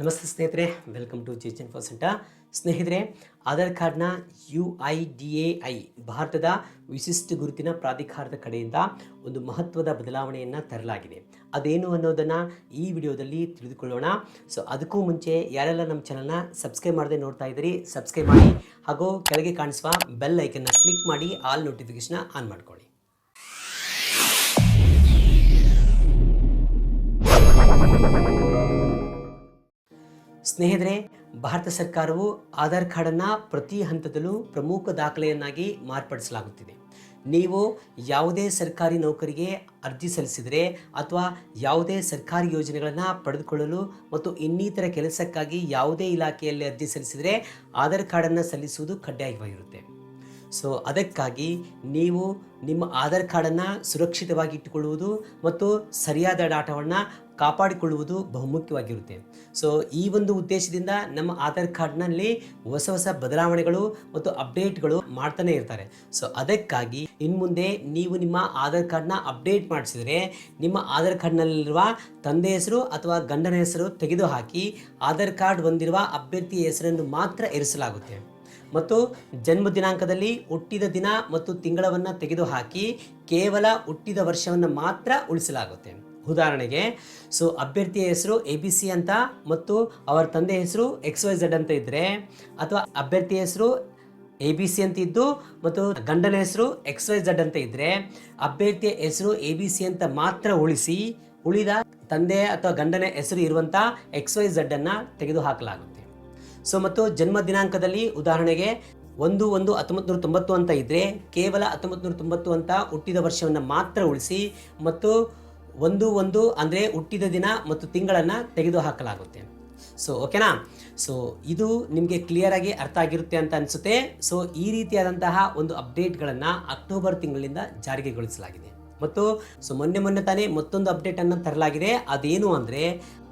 ನಮಸ್ತೆ ಸ್ನೇಹಿತರೆ welcome to ಚೇಚನ್ ಫಾರ್ ಸೆಂಟರ್ ಸ್ನೇಹಿತರೆ, ಆಧಾರ್ ಕಾರ್ಡ್ನ U I D A I ಭಾರತದ ವಿಶಿಷ್ಟ ಗುರುತಿನ ಪ್ರಾಧಿಕಾರದ ಕಡೆಯಿಂದ ಒಂದು ಮಹತ್ವದ ಬದಲಾವಣೆಯನ್ನು ತರಲಾಗಿದೆ. ಅದೇನು ಅನ್ನೋದನ್ನು ಈ ವಿಡಿಯೋದಲ್ಲಿ ತಿಳಿದುಕೊಳ್ಳೋಣ. ಸೊ ಅದಕ್ಕೂ ಮುಂಚೆ ಯಾರೆಲ್ಲ ನಮ್ಮ ಚಾನಲ್ನ ಸಬ್ಸ್ಕ್ರೈಬ್ ಮಾಡದೆ ನೋಡ್ತಾ ಇದ್ದೀರಿ ಸಬ್ಸ್ಕ್ರೈಬ್ ಮಾಡಿ, ಹಾಗೂ ಕೆಳಗೆ ಕಾಣಿಸುವ ಬೆಲ್ ಐಕನ್ನ ಕ್ಲಿಕ್ ಮಾಡಿ ಆಲ್ ನೋಟಿಫಿಕೇಶನ್ ಆನ್ ಮಾಡ್ಕೊಳ್ಳಿ. ಸ್ನೇಹಿತರೆ, ಭಾರತ ಸರ್ಕಾರವು ಆಧಾರ್ ಕಾರ್ಡನ್ನು ಪ್ರತಿ ಹಂತದಲ್ಲೂ ಪ್ರಮುಖ ದಾಖಲೆಯನ್ನಾಗಿ ಮಾರ್ಪಡಿಸಲಾಗುತ್ತಿದೆ. ನೀವು ಯಾವುದೇ ಸರ್ಕಾರಿ ನೌಕರಿಗೆ ಅರ್ಜಿ ಸಲ್ಲಿಸಿದರೆ ಅಥವಾ ಯಾವುದೇ ಸರ್ಕಾರಿ ಯೋಜನೆಗಳನ್ನು ಪಡೆದುಕೊಳ್ಳಲು ಮತ್ತು ಇನ್ನಿತರ ಕೆಲಸಕ್ಕಾಗಿ ಯಾವುದೇ ಇಲಾಖೆಯಲ್ಲಿ ಅರ್ಜಿ ಸಲ್ಲಿಸಿದರೆ ಆಧಾರ್ ಕಾರ್ಡನ್ನು ಸಲ್ಲಿಸುವುದು ಕಡ್ಡಾಯವಾಗಿರುತ್ತೆ. ಸೊ, ಅದಕ್ಕಾಗಿ ನೀವು ನಿಮ್ಮ ಆಧಾರ್ ಕಾರ್ಡನ್ನು ಸುರಕ್ಷಿತವಾಗಿ ಇಟ್ಟುಕೊಳ್ಳುವುದು ಮತ್ತು ಸರಿಯಾದ ಡಾಟಾವನ್ನು ಕಾಪಾಡಿಕೊಳ್ಳುವುದು ಬಹುಮುಖ್ಯವಾಗಿರುತ್ತೆ. ಸೊ ಈ ಒಂದು ಉದ್ದೇಶದಿಂದ ನಮ್ಮ ಆಧಾರ್ ಕಾರ್ಡ್ನಲ್ಲಿ ಹೊಸ ಹೊಸ ಬದಲಾವಣೆಗಳು ಮತ್ತು ಅಪ್ಡೇಟ್ಗಳು ಮಾಡ್ತಾನೆ ಇರ್ತಾರೆ. ಸೊ ಅದಕ್ಕಾಗಿ ಇನ್ನು ಮುಂದೆ ನೀವು ನಿಮ್ಮ ಆಧಾರ್ ಕಾರ್ಡ್ನ ಅಪ್ಡೇಟ್ ಮಾಡಿಸಿದರೆ ನಿಮ್ಮ ಆಧಾರ್ ಕಾರ್ಡ್ನಲ್ಲಿರುವ ತಂದೆ ಹೆಸರು ಅಥವಾ ಗಂಡನ ಹೆಸರು ತೆಗೆದುಹಾಕಿ ಆಧಾರ್ ಕಾರ್ಡ್ ಹೊಂದಿರುವ ಅಭ್ಯರ್ಥಿಯ ಹೆಸರನ್ನು ಮಾತ್ರ ಇರಿಸಲಾಗುತ್ತೆ. ಮತ್ತು ಜನ್ಮ ದಿನಾಂಕದಲ್ಲಿ ಹುಟ್ಟಿದ ದಿನ ಮತ್ತು ತಿಂಗಳವನ್ನು ತೆಗೆದುಹಾಕಿ ಕೇವಲ ಹುಟ್ಟಿದ ವರ್ಷವನ್ನು ಮಾತ್ರ ಉಳಿಸಲಾಗುತ್ತೆ. ಉದಾಹರಣೆಗೆ ಸೊ ಅಭ್ಯರ್ಥಿಯ ಹೆಸರು ಎ ಬಿ ಸಿ ಅಂತ ಮತ್ತು ಅವರ ತಂದೆ ಹೆಸರು ಎಕ್ಸ್ ವೈ ಝಡ್ ಅಂತ ಇದ್ದರೆ ಅಥವಾ ಅಭ್ಯರ್ಥಿಯ ಹೆಸರು ಎ ಬಿ ಸಿ ಅಂತ ಇದ್ದು ಮತ್ತು ಗಂಡನ ಹೆಸರು ಎಕ್ಸ್ ವೈ ಝಡ್ ಅಂತ ಇದ್ದರೆ ಅಭ್ಯರ್ಥಿಯ ಹೆಸರು ಎ ಬಿ ಸಿ ಅಂತ ಮಾತ್ರ ಉಳಿಸಿ, ಉಳಿದ ತಂದೆ ಅಥವಾ ಗಂಡನ ಹೆಸರು ಇರುವಂಥ ಎಕ್ಸ್ ವೈ ಅನ್ನು ತೆಗೆದುಹಾಕಲಾಗುತ್ತೆ. ಸೊ ಮತ್ತು ಜನ್ಮ ದಿನಾಂಕದಲ್ಲಿ ಉದಾಹರಣೆಗೆ ಒಂದು ಒಂದು ಹತ್ತೊಂಬತ್ತು ನೂರ ತೊಂಬತ್ತು ಅಂತ ಇದ್ದರೆ ಕೇವಲ ಹತ್ತೊಂಬತ್ತು ನೂರ ತೊಂಬತ್ತು ಅಂತ ಹುಟ್ಟಿದ ವರ್ಷವನ್ನು ಮಾತ್ರ ಉಳಿಸಿ ಮತ್ತು ಒಂದು ಒಂದು ಅಂದರೆ ಹುಟ್ಟಿದ ದಿನ ಮತ್ತು ತಿಂಗಳನ್ನು ತೆಗೆದು ಹಾಕಲಾಗುತ್ತೆ ಸೊ ಓಕೆನಾ ಸೊ ಇದು ನಿಮಗೆ ಕ್ಲಿಯರಾಗಿ ಅರ್ಥ ಆಗಿರುತ್ತೆ ಅಂತ ಅನಿಸುತ್ತೆ. ಸೊ ಈ ರೀತಿಯಾದಂತಹ ಒಂದು ಅಪ್ಡೇಟ್ಗಳನ್ನು ಅಕ್ಟೋಬರ್ ತಿಂಗಳಿಂದ ಜಾರಿಗೆಗೊಳಿಸಲಾಗಿದೆ ಮತ್ತು ಸೊ ಮೊನ್ನೆ ಮೊನ್ನೆ ತಾನೇ ಮತ್ತೊಂದು ಅಪ್ಡೇಟನ್ನು ತರಲಾಗಿದೆ. ಅದೇನು ಅಂದರೆ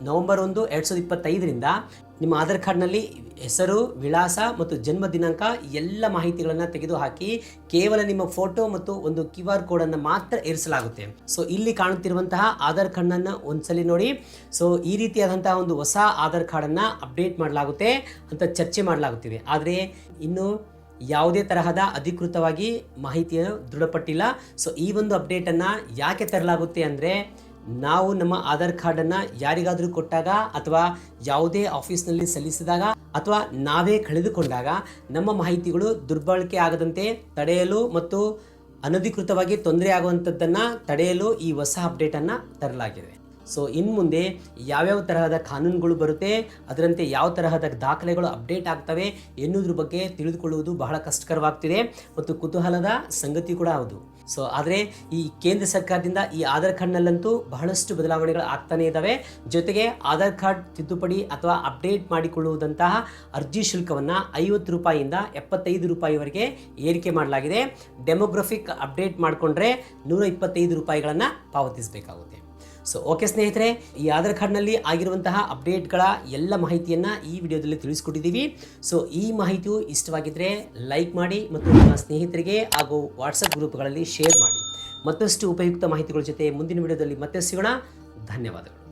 ನವೆಂಬರ್ ಒಂದು ಎರಡು ಸಾವಿರದ ಇಪ್ಪತ್ತೈದರಿಂದ ನಿಮ್ಮ ಆಧಾರ್ ಕಾರ್ಡ್ನಲ್ಲಿ ಹೆಸರು, ವಿಳಾಸ ಮತ್ತು ಜನ್ಮ ದಿನಾಂಕ ಎಲ್ಲ ಮಾಹಿತಿಗಳನ್ನು ತೆಗೆದುಹಾಕಿ ಕೇವಲ ನಿಮ್ಮ ಫೋಟೋ ಮತ್ತು ಒಂದು ಕ್ಯೂ ಆರ್ ಕೋಡನ್ನು ಮಾತ್ರ ಇರಿಸಲಾಗುತ್ತೆ. ಸೊ ಇಲ್ಲಿ ಕಾಣುತ್ತಿರುವಂತಹ ಆಧಾರ್ ಕಾರ್ಡ್ನನ್ನು ಒಂದ್ಸಲಿ ನೋಡಿ. ಸೊ ಈ ರೀತಿಯಾದಂತಹ ಒಂದು ಹೊಸ ಆಧಾರ್ ಕಾರ್ಡನ್ನು ಅಪ್ಡೇಟ್ ಮಾಡಲಾಗುತ್ತೆ ಅಂತ ಚರ್ಚೆ ಮಾಡಲಾಗುತ್ತಿದೆ. ಆದರೆ ಇನ್ನು ಯಾವುದೇ ತರಹದ ಅಧಿಕೃತವಾಗಿ ಮಾಹಿತಿಯನ್ನು ದೃಢಪಟ್ಟಿಲ್ಲ. ಸೊ ಈ ಒಂದು ಅಪ್ಡೇಟನ್ನು ಯಾಕೆ ತರಲಾಗುತ್ತೆ ಅಂದರೆ, ನಾವು ನಮ್ಮ ಆಧಾರ್ ಕಾರ್ಡನ್ನು ಯಾರಿಗಾದರೂ ಕೊಟ್ಟಾಗ ಅಥವಾ ಯಾವುದೇ ಆಫೀಸ್ನಲ್ಲಿ ಸಲ್ಲಿಸಿದಾಗ ಅಥವಾ ನಾವೇ ಕಳೆದುಕೊಂಡಾಗ ನಮ್ಮ ಮಾಹಿತಿಗಳು ದುರ್ಬಳಕೆ ಆಗದಂತೆ ತಡೆಯಲು ಮತ್ತು ಅನಧಿಕೃತವಾಗಿ ತೊಂದರೆ ಆಗುವಂಥದ್ದನ್ನು ತಡೆಯಲು ಈ ಹೊಸ ಅಪ್ಡೇಟನ್ನು ತರಲಾಗಿದೆ. ಸೊ ಇನ್ನು ಮುಂದೆ ಯಾವ್ಯಾವ ತರಹದ ಕಾನೂನುಗಳು ಬರುತ್ತೆ, ಅದರಂತೆ ಯಾವ ತರಹದ ದಾಖಲೆಗಳು ಅಪ್ಡೇಟ್ ಆಗ್ತವೆ ಎನ್ನುವುದ್ರ ಬಗ್ಗೆ ತಿಳಿದುಕೊಳ್ಳುವುದು ಬಹಳ ಕಷ್ಟಕರವಾಗ್ತಿದೆ ಮತ್ತು ಕುತೂಹಲದ ಸಂಗತಿ ಕೂಡ ಹೌದು. ಸೊ ಆದರೆ ಈ ಕೇಂದ್ರ ಸರ್ಕಾರದಿಂದ ಈ ಆಧಾರ್ ಕಾರ್ಡ್ನಲ್ಲಂತೂ ಬಹಳಷ್ಟು ಬದಲಾವಣೆಗಳು ಆಗ್ತಾನೇ ಇದ್ದಾವೆ ಜೊತೆಗೆ ಆಧಾರ್ ಕಾರ್ಡ್ ತಿದ್ದುಪಡಿ ಅಥವಾ ಅಪ್ಡೇಟ್ ಮಾಡಿಕೊಳ್ಳುವುದಂತಹ ಅರ್ಜಿ ಶುಲ್ಕವನ್ನು ಐವತ್ತು ರೂಪಾಯಿಯಿಂದ ಎಪ್ಪತ್ತೈದು ರೂಪಾಯಿವರೆಗೆ ಏರಿಕೆ ಮಾಡಲಾಗಿದೆ. ಡೆಮೋಗ್ರಫಿಕ್ ಅಪ್ಡೇಟ್ ಮಾಡಿಕೊಂಡ್ರೆ ನೂರ ಇಪ್ಪತ್ತೈದು ರೂಪಾಯಿಗಳನ್ನು ಪಾವತಿಸಬೇಕಾಗುತ್ತೆ. ಸೊ ಓಕೆ ಸ್ನೇಹಿತರೆ, ಈ ಆಧಾರ್ ಕಾರ್ಡ್ನಲ್ಲಿ ಆಗಿರುವಂತಹ ಅಪ್ಡೇಟ್ಗಳ ಎಲ್ಲ ಮಾಹಿತಿಯನ್ನು ಈ ವಿಡಿಯೋದಲ್ಲಿ ತಿಳಿಸ್ಕೊಟ್ಟಿದ್ದೀವಿ. ಸೊ ಈ ಮಾಹಿತಿಯು ಇಷ್ಟವಾಗಿದ್ದರೆ ಲೈಕ್ ಮಾಡಿ ಮತ್ತು ನಿಮ್ಮ ಸ್ನೇಹಿತರಿಗೆ ಹಾಗೂ ವಾಟ್ಸಪ್ ಗ್ರೂಪ್ಗಳಲ್ಲಿ ಶೇರ್ ಮಾಡಿ. ಮತ್ತಷ್ಟು ಉಪಯುಕ್ತ ಮಾಹಿತಿಗಳ ಜೊತೆ ಮುಂದಿನ ವಿಡಿಯೋದಲ್ಲಿ ಮತ್ತೆ ಸಿಗೋಣ. ಧನ್ಯವಾದಗಳು.